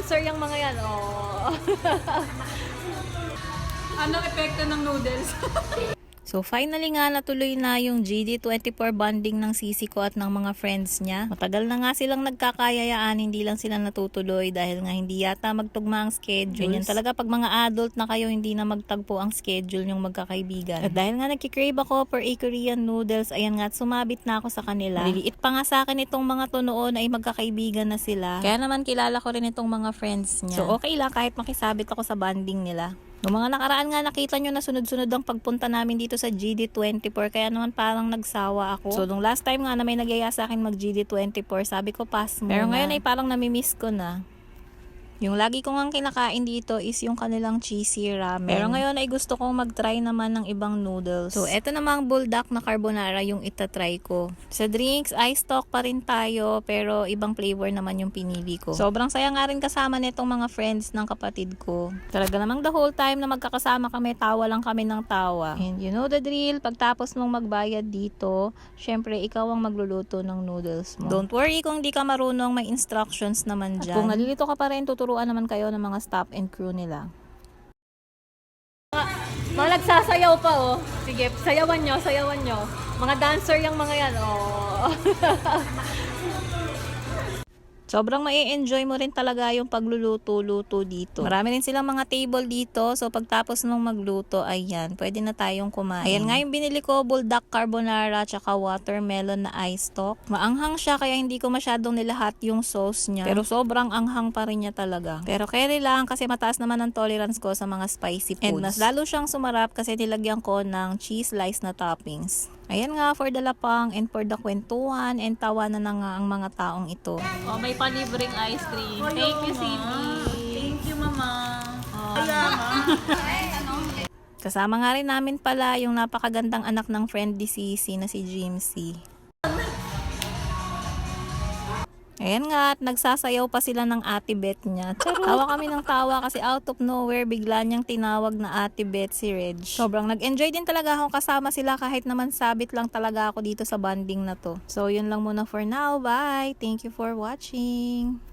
dancer yung mga yan, oh. Anong epekto ng noodles? So finally nga natuloy na yung GD24 bonding ng sisi ko at ng mga friends niya. Matagal na nga silang nagkakayayaan, hindi lang sila natutuloy dahil nga hindi yata magtugma ang schedule. Ganyan talaga pag mga adult na kayo, hindi na magtagpo ang schedule yung magkakaibigan. At dahil nga nagkikrave ako for a Korean noodles, ayan nga, at sumabit na ako sa kanila. Liliit pa nga sa akin itong mga to noon ay magkakaibigan na sila. Kaya naman kilala ko rin itong mga friends niya. So okay lang kahit makisabit ako sa bonding nila. Noong mga nakaraan nga nakita nyo na sunod-sunod ang pagpunta namin dito sa GD24 kaya naman parang nagsawa ako. So nung last time nga na may nagyaya sa akin mag GD24 sabi ko pass muna. Pero ngayon ay parang namimiss ko na. Yung lagi ko nga kinakain dito is yung kanilang cheesy ramen. Pero ngayon ay gusto kong mag-try naman ng ibang noodles. So, eto namang buldak na carbonara yung itatry ko. Sa drinks, ice stock pa rin tayo, pero ibang flavor naman yung pinili ko. Sobrang saya nga rin kasama nitong mga friends ng kapatid ko. Talaga namang the whole time na magkakasama kami, tawa lang kami ng tawa. And you know the drill, pagtapos mong magbayad dito, syempre ikaw ang magluluto ng noodles mo. Don't worry kung di ka marunong, may instructions naman dyan. At kung nalilito ka pa rin, tuturuan naman kayo ng mga staff and crew nila. Mga nagsasayaw pa, oh. Sige, sayawan nyo, sayawan nyo. Mga dancer yung mga yan, oh. Sobrang mai enjoy mo rin talaga yung pagluluto-luto dito. Marami rin silang mga table dito. So, pagtapos nung magluto, ayan, pwede na tayong kumain. Ayan nga yung binili ko, buldak carbonara, tsaka watermelon na ice stock. Maanghang siya, kaya hindi ko masyadong nilahat yung sauce niya. Pero sobrang anghang pa rin niya talaga. Pero carry lang, kasi mataas naman ang tolerance ko sa mga spicy foods. And mas lalo siyang sumarap kasi nilagyan ko ng cheese slice na toppings. Ayan nga, for the lapang and for the kwentuhan and tawanan na nga ang mga taong ito. oh, may palibreng ice cream. Thank you, Cindy. Thank you, Mama. Kasama nga rin namin pala yung napakagandang anak ng friend ni Sisi na si Jimsy. Ayan nga, at nagsasayaw pa sila ng ate Bet niya. Tawa kami ng tawa kasi out of nowhere, bigla niyang tinawag na ate Bet si Reg. Sobrang nag-enjoy din talaga ako kasama sila kahit naman sabit lang talaga ako dito sa banding na to. So, yun lang muna for now. Bye! Thank you for watching!